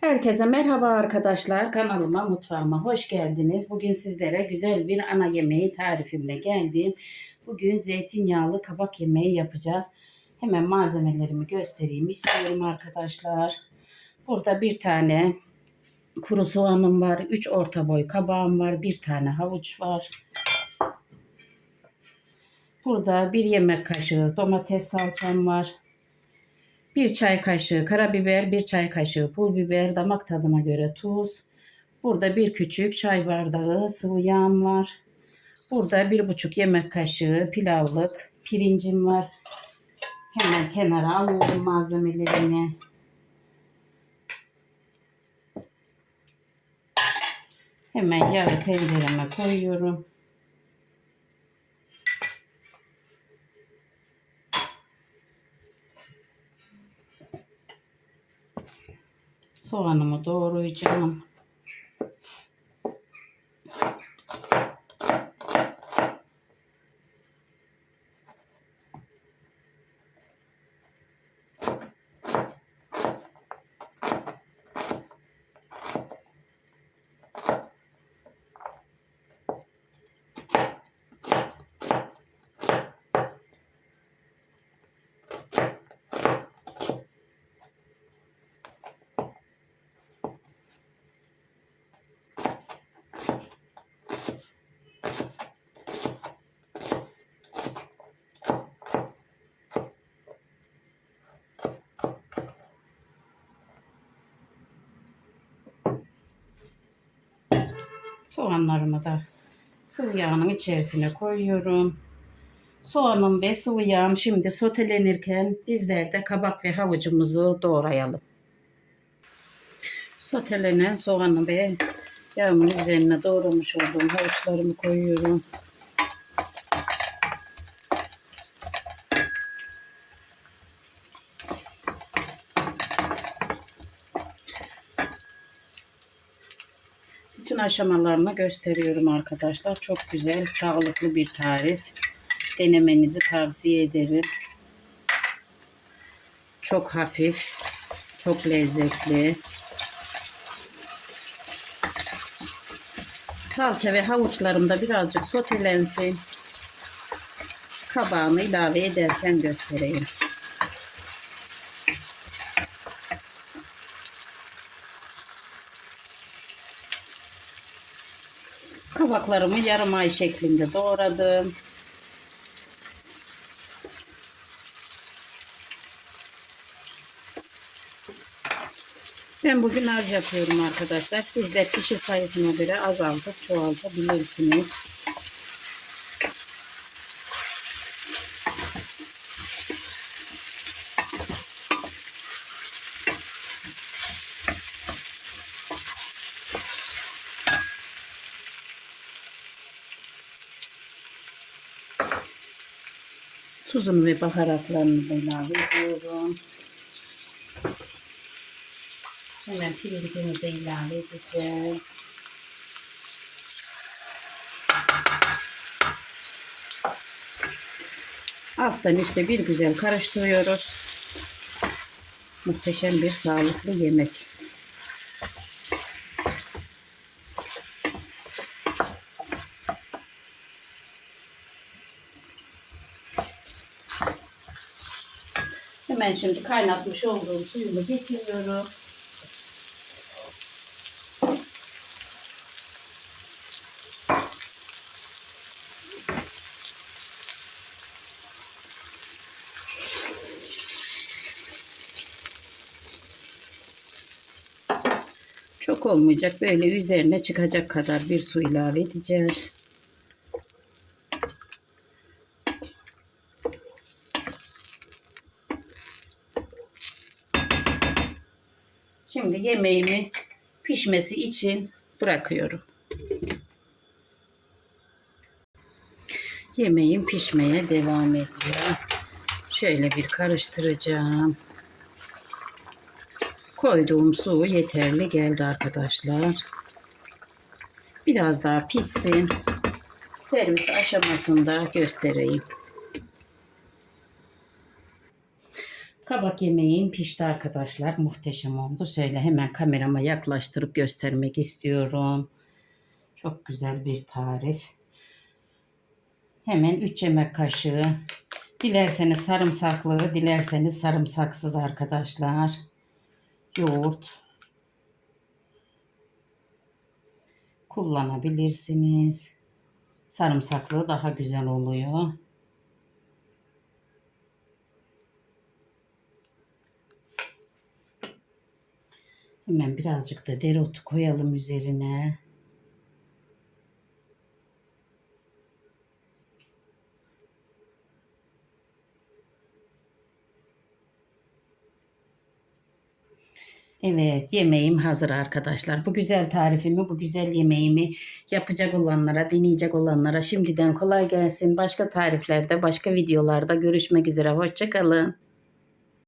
Herkese merhaba arkadaşlar. Kanalıma, mutfağıma hoş geldiniz. Bugün sizlere güzel bir ana yemeği tarifimle geldim. Bugün zeytinyağlı kabak yemeği yapacağız. Hemen malzemelerimi göstereyim istiyorum arkadaşlar. Burada bir tane kuru soğanım var. 3 orta boy kabağım var. Bir tane havuç var. Burada bir yemek kaşığı domates salçam var. Bir çay kaşığı karabiber, bir çay kaşığı pul biber, damak tadına göre tuz. Burada bir küçük çay bardağı sıvı yağım var. Burada bir buçuk yemek kaşığı pilavlık pirincim var. Hemen kenara alıyorum malzemelerimi. Hemen yağı tencereme koyuyorum. соанымуторвичhм Soğanlarımı da sıvı yağının içerisine koyuyorum. Soğanım ve sıvı yağım şimdi sotelenirken bizler de kabak ve havucumuzu doğrayalım. Sotelenen soğanı ve yağımın üzerine doğramış olduğum havuçlarımı koyuyorum. Bütün aşamalarını gösteriyorum arkadaşlar. Çok güzel, sağlıklı bir tarif. Denemenizi tavsiye ederim. Çok hafif, çok lezzetli. Salça ve havuçlarım da birazcık sotelensin. Kabağını ilave ederken göstereyim. Kabaklarımı yarım ay şeklinde doğradım. Ben bugün az yapıyorum arkadaşlar. Siz de kişi sayısına göre azaltıp çoğaltabilirsiniz. Tuzunu ve baharatlarını da ilave ediyorum. Hemen pirincini de ilave edeceğim. Alttan üstte bir güzel karıştırıyoruz. Muhteşem bir sağlıklı yemek. Hemen şimdi kaynatmış olduğum suyumu getiriyorum. Çok olmayacak. Böyle üzerine çıkacak kadar bir su ilave edeceğiz. Şimdi yemeğimi pişmesi için bırakıyorum. Yemeğim pişmeye devam ediyor. Şöyle bir karıştıracağım. Koyduğum su yeterli geldi arkadaşlar. Biraz daha pişsin. Servis aşamasında göstereyim. Kabak yemeğim pişti arkadaşlar. Muhteşem oldu. Şöyle hemen kamerama yaklaştırıp göstermek istiyorum. Çok güzel bir tarif. Hemen 3 yemek kaşığı. Dilerseniz sarımsaklı, dilerseniz sarımsaksız arkadaşlar. Yoğurt kullanabilirsiniz. Sarımsaklı daha güzel oluyor. Hemen birazcık da dereotu koyalım üzerine. Evet yemeğim hazır arkadaşlar. Bu güzel tarifimi, bu güzel yemeğimi yapacak olanlara, deneyecek olanlara şimdiden kolay gelsin. Başka tariflerde, başka videolarda görüşmek üzere. Hoşçakalın.